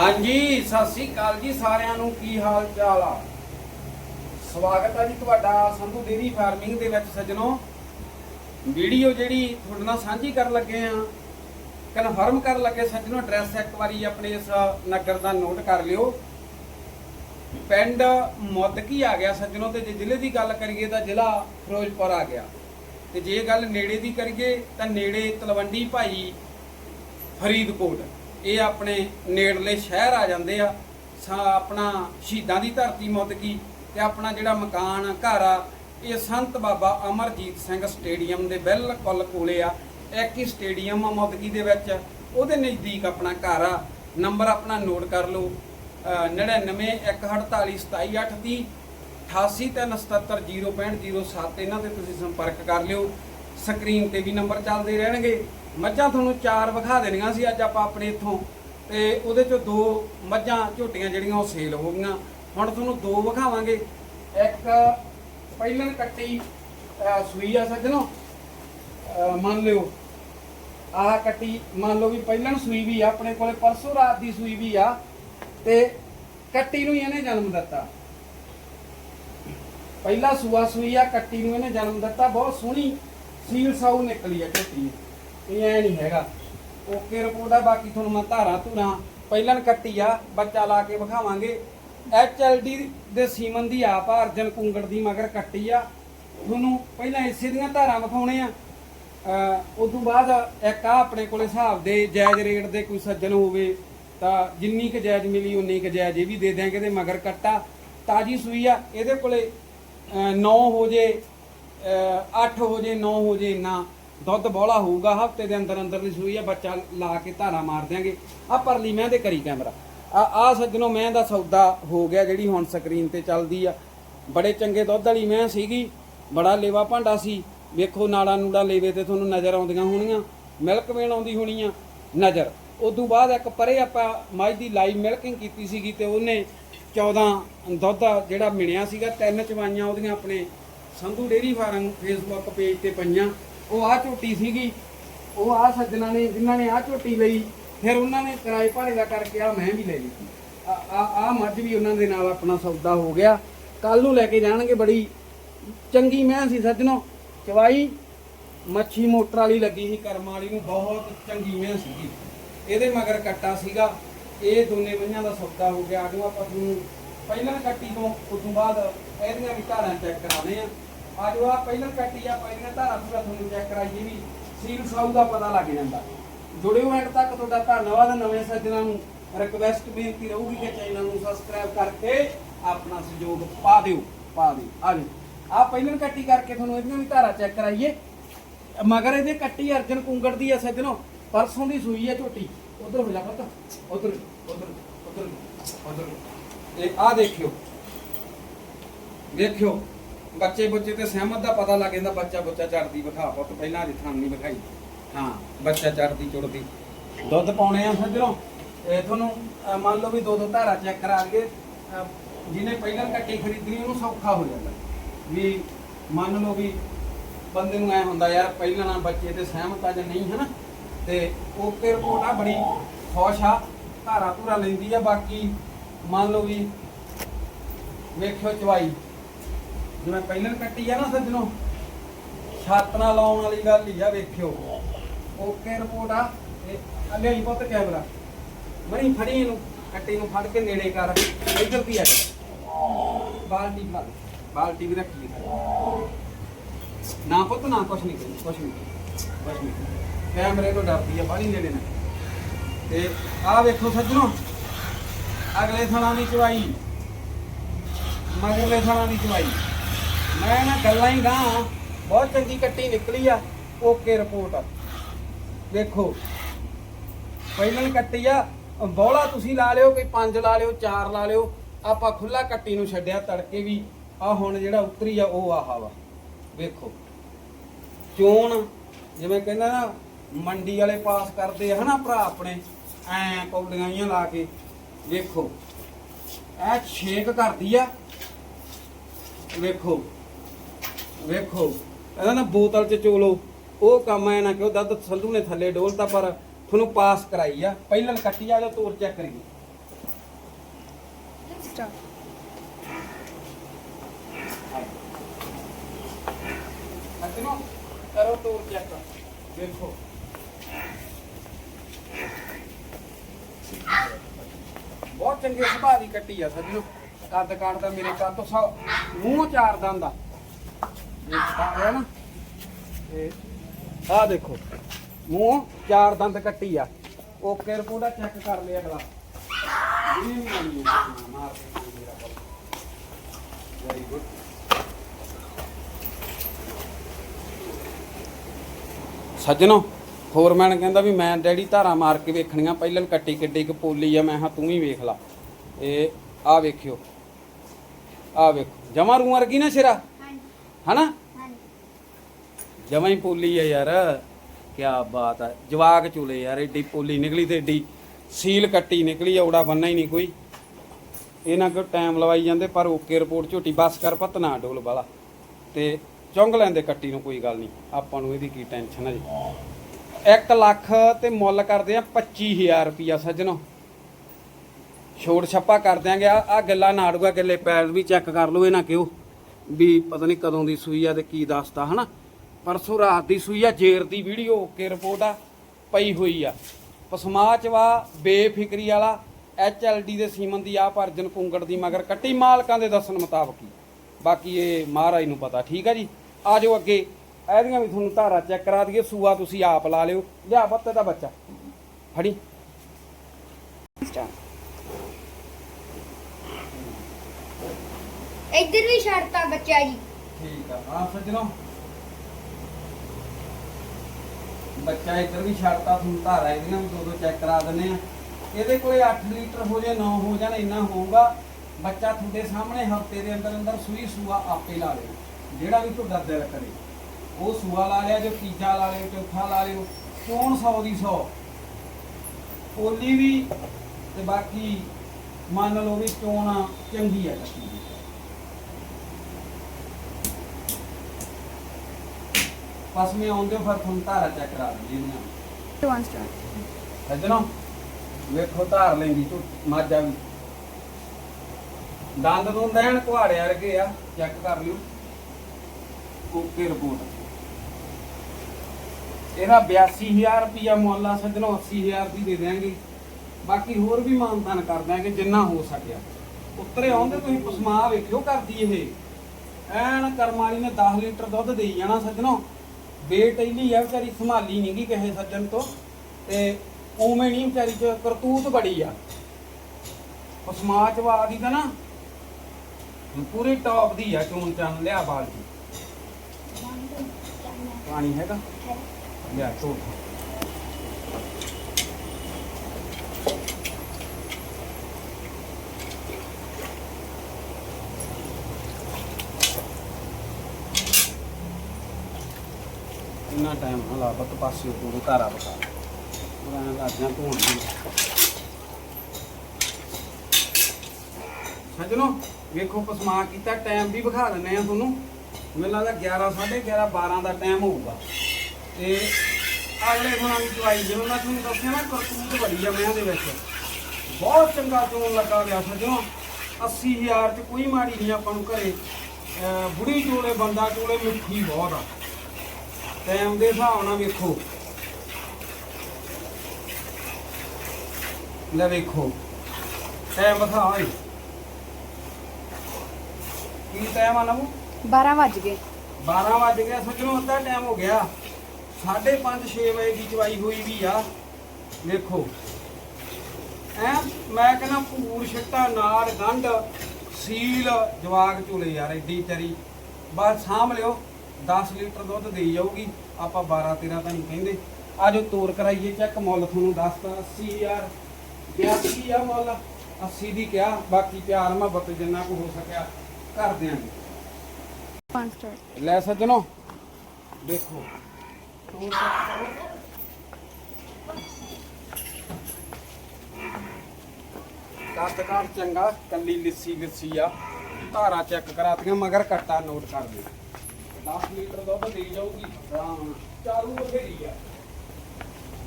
ਹਾਂਜੀ, ਸਤਿ ਸ੍ਰੀ ਅਕਾਲ ਜੀ ਸਾਰਿਆਂ ਨੂੰ, ਕੀ ਹਾਲ ਚਾਲ ਆ? ਸਵਾਗਤ ਆ ਜੀ ਤੁਹਾਡਾ ਸੰਧੂ ਡੇਰੀ ਫਾਰਮਿੰਗ ਦੇ ਵਿੱਚ ਸੱਜਣੋ। ਵੀਡੀਓ ਜਿਹੜੀ ਤੁਹਾਡੇ ਨਾਲ ਸਾਂਝੀ ਕਰਨ ਲੱਗੇ ਆ ਕਨਫਰਮ ਕਰਨ ਲੱਗੇ ਸੱਜਣੋ ਐਡਰੈਸ ਇੱਕ ਵਾਰੀ ਆਪਣੇ ਇਸ ਨਗਰ ਦਾ ਨੋਟ ਕਰ ਲਿਓ। ਪਿੰਡ ਮੁੱਦਕੀ ਆ ਗਿਆ ਸੱਜਣੋ, ਤੇ ਜੇ ਜ਼ਿਲ੍ਹੇ ਦੀ ਗੱਲ ਕਰੀਏ ਤਾਂ ਜ਼ਿਲ੍ਹਾ ਫਿਰੋਜ਼ਪੁਰ ਆ ਗਿਆ। ਤੇ ਜੇ ਗੱਲ ਨੇੜੇ ਦੀ ਕਰੀਏ, ਤਾਂ ਨੇੜੇ ਤਲਵੰਡੀ ਭਾਈ ਫਰੀਦਕੋਟ। ਇਹ ਆਪਣੇ ਨੇੜਲੇ ਸ਼ਹਿਰ ਆ ਜਾਂਦੇ ਆ, ਸਾ ਆਪਣਾ ਸ਼ਹੀਦਾਂ ਦੀ ਧਰਤੀ ਮੁੱਦਕੀ ਤੇ ਆਪਣਾ ਜਿਹੜਾ ਮਕਾਨ, ਘਰ ਆ, ਇਹ ਸੰਤ ਬਾਬਾ ਅਮਰਜੀਤ ਸਿੰਘ ਸਟੇਡੀਅਮ ਦੇ ਬਿਲਕੁਲ ਕੋਲੇ ਆ। ਇੱਕ ਹੀ ਸਟੇਡੀਅਮ ਆ ਮੁੱਦਕੀ ਦੇ ਵਿੱਚ। ਉਹਦੇ ਨਜ਼ਦੀਕ ਆਪਣਾ ਘਰ ਆ। ਨੰਬਰ ਆਪਣਾ ਨੋਟ ਕਰ ਲਓ 9914472730 8837706507 ਇਹਨਾਂ ਤੇ ਤੁਸੀਂ ਸੰਪਰਕ ਕਰ ਲਿਓ। ਸਕਰੀਨ ਤੇ ਵੀ ਨੰਬਰ ਚੱਲਦੇ ਰਹਿਣਗੇ। ਮੱਝਾਂ ਤੁਹਾਨੂੰ ਚਾਰ ਵਿਖਾ ਦੇਣੀਆਂ ਸੀ, ਅੱਜ ਆਪਾਂ ਆਪਣੇ ਇੱਥੋਂ। ਤੇ ਉਹਦੇ ਚੋਂ ਦੋ ਮੱਝਾਂ, ਝੋਟੀਆਂ ਜਿਹੜੀਆਂ ਉਹ ਸੇਲ ਹੋ ਗਈਆਂ। ਹੁਣ ਤੁਹਾਨੂੰ ਦੋ ਵਿਖਾਵਾਂਗੇ। ਇੱਕ ਪਹਿਲਨ ਕੱਟੀ ਸੂਈ ਆ ਸੱਜਣੋ। ਮੰਨ ਲਿਓ, ਆਹ ਕੱਟੀ, ਮੰਨ ਲਓ ਵੀ ਪਹਿਲਨ ਸੂਈ ਵੀ ਆ, ਆਪਣੇ ਕੋਲੇ ਪਰਸੋਂ ਰਾਤ ਦੀ ਸੂਈ ਵੀ ਆ, ਤੇ ਕੱਟੀ ਨੂੰ ਇਹਨੇ ਜਨਮ ਦਿੱਤਾ। ਪਹਿਲਾ ਸੂਆ ਸੂਈ ਆ, ਕੱਟੀ ਨੂੰ ਇਹਨੇ ਜਨਮ ਦਿੱਤਾ। ਬਹੁਤ ਸੋਹਣੀ ਸੀਲ ਸਾਊ ਨਿਕਲੀ ਆ ਝੋਟੀ। ਇਹ ਐ ਨਹੀਂ ਹੈਗਾ। ਓਕੇ ਰਿਪੋਰਟ ਆ, ਬਾਕੀ ਤੁਹਾਨੂੰ ਮੈਂ ਧਾਰਾਂ ਧੁਰਾਂ ਪਹਿਲਾਂ ਕੱਟੀ ਆ, ਬੱਚਾ ਲਾ ਕੇ ਵਿਖਾਵਾਂਗੇ। ਐਚਐਲਡੀ ਦੇ ਸੀਮਨ ਦੀ ਆਪ ਆ, ਅਰਜਨ ਕੁੰਗੜ ਦੀ ਮਗਰ ਕੱਟੀ ਆ। ਤੁਹਾਨੂੰ ਪਹਿਲਾਂ ਇਸੇ ਦੀਆਂ ਧਾਰਾਂ ਵਿਖਾਉਣੇ ਆ ਅਹ ਤੋਂ ਬਾਅਦ ਇੱਕ ਆ ਆਪਣੇ ਕੋਲੇ ਹਿਸਾਬ ਦੇ, ਜਾਇਜ਼ ਰੇਟ ਦੇ ਕੋਈ ਸੱਜਣ ਹੋਵੇ, ਤਾਂ ਜਿੰਨੀ ਕੁ ਜਾਇਜ਼ ਮਿਲੀ ਉਨੀ ਕੁ ਜਾਇਜ਼ ਇਹ ਵੀ ਦੇ ਦਿਆਂਗੇ ਇਹਦੇ ਮਗਰ ਕੱਟਾ। ਤਾਜੀ ਸੂਈ ਆ, ਇਹਦੇ ਕੋਲੇ 9 ਹੋ ਜੇ 8 ਹੋ ਜੇ 9 ਹੋ ਜੇ ਇੰਨਾ। ਦੁੱਧ ਬੋਲਾ ਹੋਊਗਾ, ਹਫ਼ਤੇ ਦੇ ਅੰਦਰ ਅੰਦਰ ਦੀ ਸੂਈ ਆ, ਬੱਚਾ ਲਾ ਕੇ ਧਾਰਾ ਮਾਰ ਦਿਆਂਗੇ। ਆ ਪਰਲੀ ਮੈਂ ਦੇ ਕਰੀ ਕੈਮਰਾ। ਆ ਆ ਸੱਜਣੋ ਮੈਂ ਦਾ ਸੌਦਾ ਹੋ ਗਿਆ ਜਿਹੜੀ ਹੁਣ ਸਕਰੀਨ ਤੇ ਚੱਲਦੀ ਆ। ਬੜੇ ਚੰਗੇ ਦੁੱਧ ਵਾਲੀ ਮੈਂ ਸੀਗੀ, ਬੜਾ ਲੇਵਾ ਭਾਂਡਾ ਸੀ। ਵੇਖੋ, ਨਾੜਾ ਨੂੜਾ ਲੇਵੇ ਤੇ ਤੁਹਾਨੂੰ ਨਜ਼ਰ ਆਉਂਦੀਆਂ ਹੋਣੀਆਂ। ਮਿਲਕ ਵੇਣ ਆਉਂਦੀ ਹੋਣੀ ਆ, ਨਜ਼ਰ। ਉਦੋਂ ਬਾਅਦ ਇੱਕ ਪਰੇ ਆਪਾਂ ਮਾਈ ਦੀ ਲਾਈਵ ਮਿਲਕਿੰਗ ਕੀਤੀ ਸੀਗੀ ਤੇ ਉਹਨੇ 14 ਦੁੱਧ ਜਿਹੜਾ ਮਿਲਿਆ ਸੀਗਾ, ਤਿੰਨ ਚਵਾਈਆਂ ਉਹਦੀਆਂ ਆਪਣੇ Sandhu dairy farm Facebook page ਤੇ ਪਈਆਂ। ਉਹ ਆ ਝੋਟੀ ਸੀਗੀ, ਉਹ ਆ ਸੱਜਣਾ ਨੇ, ਜਿਨ੍ਹਾਂ ਨੇ ਆ ਝੋਟੀ ਲਈ, ਫਿਰ ਉਹਨਾਂ ਨੇ ਕਿਰਾਏ ਭਾੜੇ ਦਾ ਕਰਕੇ ਆ ਮੈਂ ਵੀ ਲੈ ਲਈ ਆ ਆ ਮੱਝ ਵੀ ਉਹਨਾਂ ਦੇ ਨਾਲ ਆਪਣਾ ਸੌਦਾ ਹੋ ਗਿਆ। ਕੱਲ ਨੂੰ ਲੈ ਕੇ ਜਾਣਗੇ ਬੜੀ ਚੰਗੀ ਮੈਂ ਸੀ ਸੱਜਣੋ। ਚਵਾਈ, ਮੱਛੀ ਮੋਟਰ ਵਾਲੀ ਲੱਗੀ ਸੀ, ਕਰਮ ਵਾਲੀ ਨੂੰ ਬਹੁਤ ਚੰਗੀ ਮੈਂ ਸੀਗੀ। ਇਹਦੇ ਮਗਰ ਕੱਟਾ ਸੀਗਾ। ਇਹ ਦੋਨੇ ਮਈਆਂ ਦਾ ਸੌਦਾ ਹੋ ਗਿਆ। ਆਜੋ ਆਪਾਂ ਤੁਹਾਨੂੰ ਪਹਿਲਾਂ ਕੱਟੀ ਤੋਂ, ਉਸ ਤੋਂ ਬਾਅਦ ਇਹਦੀਆਂ ਵੀ ਧਾਰਾਂ ਚੈੱਕ ਕਰਾਉਣੇ ਆ। ਆਜੋ ਆ ਪਹਿਲਾਂ ਕੱਟੀ ਆ ਪਹਿਲੀਆਂ ਧਾਰਾਂ ਪੂਰਾ ਤੁਹਾਨੂੰ ਚੈੱਕ ਕਰਾਈਏ ਵੀ ਸੀਲ ਸਾਊ ਦਾ ਪਤਾ ਲੱਗ ਜਾਂਦਾ। ਜੁੜਿਓ ਐਂਡ ਤੱਕ ਤੁਹਾਡਾ ਧੰਨਵਾਦ, ਨਵੇਂ ਸੱਜਣਾਂ ਨੂੰ ਰਿਕਵੈਸਟ ਬੇਨਤੀ ਰਹੂਗੀ ਕਿ ਚੈਨਲ ਨੂੰ ਸਬਸਕ੍ਰਾਈਬ ਕਰਕੇ ਆਪਣਾ ਸਹਿਯੋਗ ਪਾ ਦਿਓ ਪਾ ਦਿਓ। ਆਜੋ ਆ ਪਹਿਲਾਂ ਕੱਟੀ ਕਰਕੇ ਤੁਹਾਨੂੰ ਇਹਦੀਆਂ ਵੀ ਧਾਰਾਂ ਚੈੱਕ ਕਰਾਈਏ। ਮਗਰ ਇਹਦੇ ਕੱਟੀ ਅਰਜਨ ਕੁੰਗੜ ਦੀ ਆ ਸੱਜਣੋ, ਪਰਸੋਂ ਦੀ ਸੂਈ ਆ ਝੋਟੀ। ਉਧਰ ਹੋ ਜਾ ਪੁੱਤ, ਉਧਰ ਉਧਰ ਉਧਰ ਉਧਰ। ਇਹ ਆ ਦੇਖਿਓ ਦੇਖਿਓ। ਬੱਚੇ ਬੁੱਚੇ ਤੇ ਸਹਿਮਤ ਦਾ ਪਤਾ ਲੱਗ ਜਾਂਦਾ ਬੱਚਾ ਬੁੱਚਾ ਚੜਦੀ ਵਿਖਾ ਪੁੱਤ ਪਹਿਲਾਂ ਅਜੇ ਥਾਂ ਨਹੀਂ ਵਿਖਾਈ ਹਾਂ ਬੱਚਾ ਚੜਦੀ ਚੁੜਦੀ ਦੁੱਧ ਪਾਉਣੇ ਆ ਸੱਜਣੋ ਇਹ ਤੁਹਾਨੂੰ ਅਹ, ਮੰਨ ਲਓ ਵੀ ਦੋ ਦੋ ਧਾਰਾ ਚੈੱਕ ਕਰਾ ਕੇ ਅਹ, ਜਿਹਨੇ ਪਹਿਲਾਂ ਕੱਟੀ ਖਰੀਦਣੀ ਉਹਨੂੰ ਸੌਖਾ ਹੋ ਜਾਂਦਾ। ਵੀ ਮੰਨ ਲਓ ਵੀ ਬੰਦੇ ਨੂੰ ਐ ਹੁੰਦਾ ਯਾਰ ਪਹਿਲਾਂ ਨਾਲ ਬੱਚੇ ਤੇ ਸਹਿਮਤ ਆ ਜਾਂ ਨਹੀਂ ਹਨਾ? ਤੇ ਓਕੇ ਰਿਪੋਰਟ ਆ ਬੜੀ ਖੁਸ਼ ਆ ਧਾਰਾ ਧੂਰਾ ਲੈਂਦੀ ਆ ਬਾਕੀ ਮੰਨ ਲਓ ਵੀ ਵੇਖਿਓ ਚਵਾਈ। ਜਿਵੇਂ ਪਹਿਲਾਂ ਕੱਟੀ ਆ ਨਾ ਸੱਜਣੋ, ਛੱਤ ਨਾਲ ਲਾਉਣ ਵਾਲੀ ਗੱਲ ਹੀ ਆ, ਵੇਖਿਓ। ਓਕੇ ਰਿਪੋਰਟ ਆ, ਇਹ ਅੱਲੇ ਹੀ ਪੁੱਤ ਕੈਮਰਾ ਮਣੀ ਫੜੀ ਇਹਨੂੰ, ਕੱਟੀ ਨੂੰ ਫੜ ਕੇ ਨੇੜੇ ਕਰ। ਇੱਧਰ ਕੀ ਆ? ਬਾਲਟੀ ਫੜ ਬਾਲਟੀ ਵੀ ਰੱਖੀ ਨਾ ਪੁੱਤ, ਨਾ ਕੁਛ ਨਹੀਂ ਕਰੀ ਕੁਛ ਨਹੀਂ ਕੁਛ ਨਹੀਂ ਕੈਮਰੇ ਤੋਂ ਡਰਦੀ ਆ, ਬਾਹਲੀ ਨੇੜੇ ਨਾ। ਤੇ ਆਹ ਵੇਖੋ ਸੱਜਣੋ, ਅਗਲੇ ਥਣਾ ਦੀ ਚਵਾਈ ਮਗਰਲੇ ਥਣਾ ਦੀ ਚਵਾਈ ਮੈਂ ਨਾ ਗੱਲਾਂ ਹੀ ਗਾਂ ਬਹੁਤ ਚੰਗੀ ਕੱਟੀ ਨਿਕਲੀ ਆ ਓਕੇ ਰਿਪੋਰਟ ਵੇਖੋ ਪਹਿਲਾਂ ਹੀ ਕੱਟੀ ਆ, ਬੋਲਾ ਤੁਸੀਂ ਲਾ ਲਿਓ ਕੋਈ ਪੰਜ ਲਾ ਲਿਓ, ਚਾਰ ਲਾ ਲਿਓ, ਆਪਾਂ ਖੁੱਲਾ ਕੱਟੀ ਨੂੰ ਛੱਡਿਆ, ਤੜਕੇ ਵੀ, ਆ ਹੁਣ ਜਿਹੜਾ ਉਤਰੀ ਆ, ਉਹ ਆਹਾ ਵਾ। ਵੇਖੋ, ਚੋਣ, ਜਿਵੇਂ ਕਹਿੰਦਾ ਨਾ, ਮੰਡੀ ਵਾਲੇ ਪਾਸ ਕਰਦੇ ਹਨਾ ਭਰਾ ਆਪਣੇ, ਐ ਕੌਲੀਆਂ ਜਿਹੀਆਂ ਲਾ ਕੇ, ਵੇਖੋ ਐ ਛੇਕ ਕਰਦੀ ਆ। ਵੇਖੋ ਵੇਖੋ ਇਹਦਾ ਨਾ ਬੋਤਲ ਚ ਚੋਲੋ ਉਹ ਕੰਮ ਐ ਨਾ ਕਿ ਉਹ ਦੁੱਧ ਸੰਧੂ ਨੇ ਥੱਲੇ ਡੋਲਤਾ ਪਰ ਤੁਹਾਨੂੰ ਪਾਸ ਕਰਾਈ ਆ। ਪਹਿਲਾਂ ਕੱਟੀ ਆ ਜਾਂ ਤੋਰ ਚੈੱਕ ਕਰੀਏ। ਸੱਜਣੋ ਕਰੋ ਤੋਰ ਚੈੱਕ। ਦੇਖੋ ਬਹੁਤ ਚੰਗੇ ਸੁਭਾਅ ਦੀ ਕੱਟੀ ਆ ਸੱਜਣੋ ਕੱਦ ਕਾਠ ਦਾ ਮੇਰੇ ਕੱਦ ਤੋਂ ਮੂੰਹ ਚਾਰ ਦੰਦ ਦਾ ਇਹ ਤਾਂ ਨਾ ਤੇ ਆਹ ਦੇਖੋ, ਮੂੰਹ ਚਾਰ ਦੰਦ ਕੱਟੀ ਆ। ਓਕੇ, ਰਿਪੋਰਟ ਆ ਚੈੱਕ ਕਰ ਲਿਆ ਅਗਲਾ। ਵੈਰੀ ਗੁੱਡ ਸੱਜਣੋ, ਫੋਰਮੈਨ ਕਹਿੰਦਾ ਵੀ ਮੈਂ ਡੈਡੀ ਧਾਰਾ ਮਾਰ ਕੇ ਵੇਖਣੀਆਂ, ਪਹਿਲਾਂ ਕੱਟੀ ਕਿੱਡੀ ਕੁ ਪੋਲੀ ਆ, ਮੈਂ ਹਾਂ ਤੂੰ ਹੀ ਵੇਖ ਲਾ। ਇਹ ਆ ਵੇਖਿਓ ਆ ਵੇਖੋ। ਜਮਾ ਰੂਆਂ ਵਰਗੀ ਨਾ ਸਿਰਾ। ਹਨਾ? ਜਮਾ ਹੀ ਪੋਲੀ ਆ ਯਾਰ ਕੀ ਬਾਤ ਆ। ਜਵਾਕ ਚੁਲੇ ਯਾਰ ਏਡੀ ਪੋਲੀ ਨਿਕਲੀ ਤੇ ਏਡੀ ਸੀਲ ਕੱਟੀ ਨਿਕਲੀ ਔੜਾ ਬੰਨਾ ਹੀ ਨਹੀਂ ਕੋਈ। ਇਹਨਾਂ ਕੋ ਟਾਈਮ ਲਵਾਈ ਜਾਂਦੇ ਪਰ ਓਕੇ ਰਿਪੋਰਟ ਝੋਟੀ ਬਸ ਕਰ ਪਤ ਨਾ ਡੋਲ ਵਾਲਾ ਤੇ ਚੁੰਗ ਲੈਂਦੇ ਕੱਟੀ ਨੂੰ ਕੋਈ ਗੱਲ ਨਹੀਂ। ਆਪਾਂ ਨੂੰ ਇਹਦੀ ਕੀ ਟੈਨਸ਼ਨ ਹੈ ਜੀ? 1 ਲੱਖ ਤੇ ਮੁੱਲ ਕਰਦੇ ਆ 25000 ਰੁਪਿਆ ਸੱਜਣੋ। ਛੋੜ ਛੱਪਾ ਕਰ ਦਿਆਂਗੇ। ਆ ਆਹ ਗੱਲਾਂ ਨਾੜੂਆ ਗੱਲੇ ਪੈਰ ਵੀ ਚੈੱਕ ਕਰ ਲਓ ਇਹਨਾਂ ਕਿਉਂ? ਵੀ ਪਤਾ ਨਹੀਂ ਕਦੋਂ ਦੀ ਸੂਈ ਆ ਤੇ ਕੀ ਦੱਸਦਾ, ਹਨਾ? ਪਰਸੋਂ ਰਾਤ ਦੀ ਸੂਈ ਆ, ਜੇਰ ਦੀ ਵੀਡੀਓ ਓਕੇ ਰਿਪੋਰਟ ਆ, ਪਈ ਹੋਈ ਆ। ਪਸਮਾਚ ਬੇਫਿਕਰੀ ਵਾਲਾ ਡੀ ਦੇ ਸੀਮਨ ਦੀ ਆਪ ਅਰਜਨ ਕੁੰਗੜ ਦੀ ਮਗਰ ਕੱਟੀ ਮਾਲਕਾਂ ਦੇ ਦੱਸਣ ਮੁਤਾਬਕ ਹੀ। ਬਾਕੀ ਇਹ ਮਹਾਰਾਜ ਨੂੰ ਪਤਾ, ਠੀਕ ਆ ਜੀ? ਆ ਜਾਓ ਅੱਗੇ। ਇਹਦੀਆਂ ਵੀ ਤੁਹਾਨੂੰ ਧਾਰਾ ਚੈੱਕ ਕਰਾ ਦਈਏ, ਸੂਆ ਤੁਸੀਂ ਆਪ ਲਾ ਲਿਓ। ਲਿਆ ਬੱਤੇ ਦਾ ਬੱਚਾ। ਫੜੀ। ਇੱਧਰ ਵੀ ਛੱਡਤਾ ਬੱਚਾ ਜੀ। ਠੀਕ ਆ, ਹਾਂ ਸੱਜਣੋ। ਬੱਚਾ ਇੱਧਰ ਵੀ ਛੱਡਤਾ, ਤੁਹਾਨੂੰ ਧਾਰਾ ਇਹਦੀਆਂ ਵੀ ਦੋ ਦੋ ਚੈੱਕ ਕਰਾ ਦਿੰਨੇ ਆ। ਇਹਦੇ ਕੋਲੇ 8 ਲੀਟਰ ਹੋ ਜੇ 9 ਹੋ ਜਾਣ, ਇੰਨਾ ਹੋਊਗਾ। ਬੱਚਾ ਤੁਹਾਡੇ ਸਾਹਮਣੇ ਹਫ਼ਤੇ ਦੇ ਅੰਦਰ ਅੰਦਰ ਸੂਈ ਸੂਆ ਆਪੇ ਲਾ ਲਿਓ ਜਿਹੜਾ ਵੀ ਤੁਹਾਡਾ ਦਿਲ ਕਰੇ। ਉਹ ਸੂਆ ਲਾ ਲਿਆ, ਜੋ ਤੀਜਾ ਲਾ ਲਿਓ, ਚੌਥਾ ਲਾ ਲਿਓ ਕੌਣ 100 ਦੀ 100 ਓਲੀ ਵੀ ਤੇ ਬਾਕੀ ਮੰਨ ਲਓ ਵੀ ਚੋਣ ਚੰਗੀ ਆ ਕੱਟੀ ਦੀ। ਬਸ ਮੈਂ ਆਉਂਦੇ ਫਿਰ ਤੁਹਾਨੂੰ ਧਾਰਾ ਚੈੱਕ ਕਰਾ ਦਿੰਦੀ ਇਹਨਾਂ ਵਨ ਸਟਾਰਟ ਸੱਜਣੋ ਵੇਖੋ ਧਾਰ ਲੈਂਦੀ ਤੂੰ ਮਾਜਾ ਵੀ। ਦੰਦ ਨੂੰ ਦੇਣ ਕੁਹਾੜੇ ਵਰਗੇ ਆ ਚੈੱਕ ਕਰ ਲਿਓ। ਓਕੇ ਰਿਪੋਰਟ ਇਹਦਾ 82000 ਰੁਪਿਆ ਮੁੱਲ ਆ ਸੱਜਣੋ 80000 ਦੀ ਦੇ ਦਿਆਂਗੇ। ਬਾਕੀ ਹੋਰ ਵੀ ਮਾਨਤਾਨ ਕਰ ਦਿਆਂਗੇ ਜਿੰਨਾ ਹੋ ਸਕਿਆ। ਉੱਤਰੇ ਆਉਂਦੇ ਤੁਸੀਂ ਪਸਮਾ ਵੇਖਿਓ ਕਰਦੀ ਇਹ। ਐਨ ਕਰਮ ਵਾਲੀ ਨੇ 10 ਲੀਟਰ ਦੁੱਧ ਦੇਈ ਜਾਣਾ ਸੱਜਣੋ ਬੇਟੈਲੀ ਆ ਵਿਚਾਰੀ ਸੰਭਾਲੀ ਨਹੀਂਗੀ ਕਿਸੇ ਸੱਜਣ ਤੋਂ ਤੇ ਉਵੇਂ ਨਹੀਂ ਵਿਚਾਰੀ ਚ ਕਰਤੂਤ ਬੜੀ ਆ। ਉਹ ਦੀ ਤਾਂ ਨਾ ਪੂਰੀ ਟੌਪ ਦੀ ਆ ਚੋਣ ਚੰਨ ਲਿਆ ਬਾਲ ਦੀ। ਪਾਣੀ ਹੈਗਾ? ਲਿਆ ਤੋੜ ਇੰਨਾ ਟਾਈਮ ਹਲਾ ਬੱਤ ਪਾਸੇ ਤੋਂ ਧਾਰਾ ਬਤਾ। ਉਹਨਾਂ ਲੱਗ ਧੋਣ ਦੀ ਸੱਜਣੋ ਵੇਖੋ ਪਸਮਾ ਕੀਤਾ ਟਾਈਮ ਵੀ ਵਿਖਾ ਦਿੰਨੇ ਆ ਤੁਹਾਨੂੰ। ਮੈਨੂੰ ਲੱਗਦਾ 11 11:30 12 ਦਾ ਟਾਈਮ ਹੋਊਗਾ। ਤੇ ਅਗਲੇ ਗੁਣਾਂ ਦੀ ਦਵਾਈ ਜਿਵੇਂ ਮੈਂ ਤੁਹਾਨੂੰ ਦੱਸਿਆ ਨਾ, ਕਰਤੂਤ ਬੜੀ ਆ ਮੈਂ ਦੇ ਵਿੱਚ। ਬਹੁਤ ਚੰਗਾ ਚੋਣ ਲੱਗਾ ਗਿਆ ਸੱਜਣੋ 80000 ਚ ਕੋਈ ਮਾੜੀ ਨਹੀਂ ਆਪਾਂ ਨੂੰ ਘਰੇ। ਅਹ ਬੁੜੀ ਚੋਲੇ, ਬੰਦਾ ਚੋਲੇ, ਮਿੱਠੀ ਬਹੁਤ ਆ। ਟਾਈਮ ਦੇ ਹਿਸਾਬ ਨਾਲ ਵੇਖੋ। ਲੈ ਵੇਖੋ। ਟਾਈਮ ਬਤਾ ਓਏ। ਕੀ ਟਾਈਮ ਆ ਨਮੂ 12 ਵੱਜ ਗਏ। 12 ਵਜ ਗਿਆ ਸੱਜਣੋ ਅੱਧਾ ਟਾਈਮ ਹੋ ਗਿਆ। 5:30 6 ਵਜੇ ਦੀ ਚਵਾਈ ਹੋਈ ਵੀ ਆ। ਵੇਖੋ। ਐ ਮੈਂ ਕਹਿੰਦਾ ਪੂਰ ਛੱਟਾ ਨਾੜ ਗੰਢ ਸੀਲ ਜਵਾਗ ਝੂਲੇ ਯਾਰ ਏਡੀ ਚਰੀ ਬਸ ਸਾਂਭ ਲਿਓ। 10 ਲੀਟਰ ਦੁੱਧ ਦੇਈ ਜਾਊਗੀ। ਆਪਾਂ 12 13 ਤਾਂ ਨਹੀਂ ਕਹਿੰਦੇ। ਆਜੋ ਤੋਰ ਕਰਾਈਏ ਚੈੱਕ ਮੁੱਲ ਤੁਹਾਨੂੰ ਦੱਸਦਾ। 80000 82 ਆ ਮੁੱਲ? 80 ਦੀ ਕਿਹਾ ਬਾਕੀ ਪਿਆਰ ਮੁਹੱਬਤ ਜਿੰਨਾ ਕੁ ਹੋ ਸਕਿਆ ਕਰ ਦਿਆਂਗੇ। ਲੈ ਸੱਜਣੋ ਦੇਖੋ। ਤੋਰ ਕਰੋ ਕੱਦ ਚੰਗਾ ਕੱਲੀ ਲਿੱਸੀ ਲਿੱਸੀ ਆ। ਧਾਰਾ ਚੈੱਕ ਕਰਾਤੀਆਂ ਮਗਰ ਕੱਟਾ ਨੋਟ ਕਰ ਲਿਓ 10 ਲੀਟਰ ਦੁੱਧ ਦੇ ਜਾਊਗੀ। ਆਰਾਮ ਨਾਲ ਬਥੇਰੀ ਆ।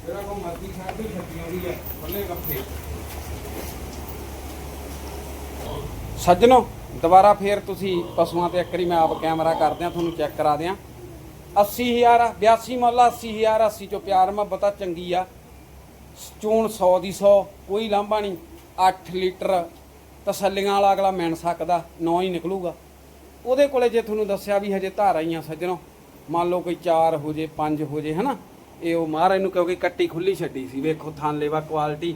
ਜਿਹੜਾ ਕੋ ਮਰਜ਼ੀ ਛੱਡ ਦੀ ਛੱਡੀ ਆਉਂਦੀ ਆ ਬੱਲੇ ਗੱਫੇ ਸੱਜਣੋ ਦੁਬਾਰਾ ਫੇਰ ਤੁਸੀਂ ਪਸ਼ੂਆਂ ਤੇ ਇੱਕ ਵਾਰੀ ਮੈਂ ਆਪ ਕੈਮਰਾ ਕਰਦਿਆਂ ਤੁਹਾਨੂੰ ਚੈੱਕ ਕਰਾ ਦਿਆਂ। 80000 ਆ 82 ਮੁੱਲ 80000 80 ਚੋਂ ਪਿਆਰ ਮੁਹੱਬਤ ਚੰਗੀ ਆ। ਚੋਣ 100 ਦੀ 100 ਕੋਈ ਲਾਂਭਾ ਨਹੀਂ। 8 ਲੀਟਰ ਤਸੱਲੀਆਂ ਵਾਲਾ ਅਗਲਾ ਮਿਣ ਸਕਦਾ ਨੌ ਹੀ ਨਿਕਲੂਗਾ। ਉਹਦੇ ਕੋਲੇ ਜੇ ਤੁਹਾਨੂੰ ਦੱਸਿਆ ਵੀ ਹਜੇ ਧਾਰਾਂ ਹੀ ਸੱਜਣੋ, ਮੰਨ ਲਓ ਕੋਈ 4 ਹੋ ਜੇ 5 ਹੋ ਜੇ, ਹਨਾ? ਇਹ ਉਹ ਮਹਾਰਾਜ ਨੂੰ ਕਿਉਂਕਿ ਕੱਟੀ ਖੁੱਲੀ ਛੱਡੀ ਸੀ, ਵੇਖੋ ਥਾਂਲੇਵਾ ਕੁਆਲਿਟੀ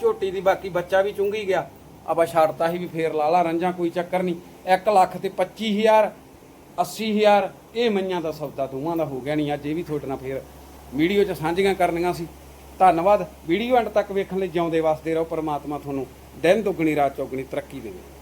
ਝੋਟੀ ਦੀ ਬਾਕੀ ਬੱਚਾ ਵੀ ਚੁੰਗੀ ਗਿਆ। ਆਪਾਂ ਛੱਡਤਾ ਸੀ ਵੀ ਫੇਰ ਲਾ ਲਾ ਰੰਜਾਂ, ਕੋਈ ਚੱਕਰ ਨਹੀਂ। 1 ਲੱਖ ਤੇ 25000 80000 ਇਹ ਮੰਨਿਆਂ ਦਾ ਸੌਦਾ ਦੋਵਾਂ ਦਾ ਹੋ ਗਿਆ ਨਹੀਂ, ਅੱਜ ਇਹ ਵੀ ਤੁਹਾਡੇ ਨਾਲ ਫੇਰ ਵੀਡੀਓ 'ਚ ਸਾਂਝੀਆਂ ਕਰਨੀਆਂ ਸੀ। ਧੰਨਵਾਦ, ਵੀਡੀਓ ਐਂਡ ਤੱਕ ਵੇਖਣ ਲਈ ਜਿਉਂਦੇ ਵਾਸਤੇ ਰਹੋ, ਪਰਮਾਤਮਾ ਤੁਹਾਨੂੰ ਦਿਨ ਦੁੱਗਣੀ, ਰਾਤ ਚੌਗਣੀ ਤਰੱਕੀ ਦੇਵੇ।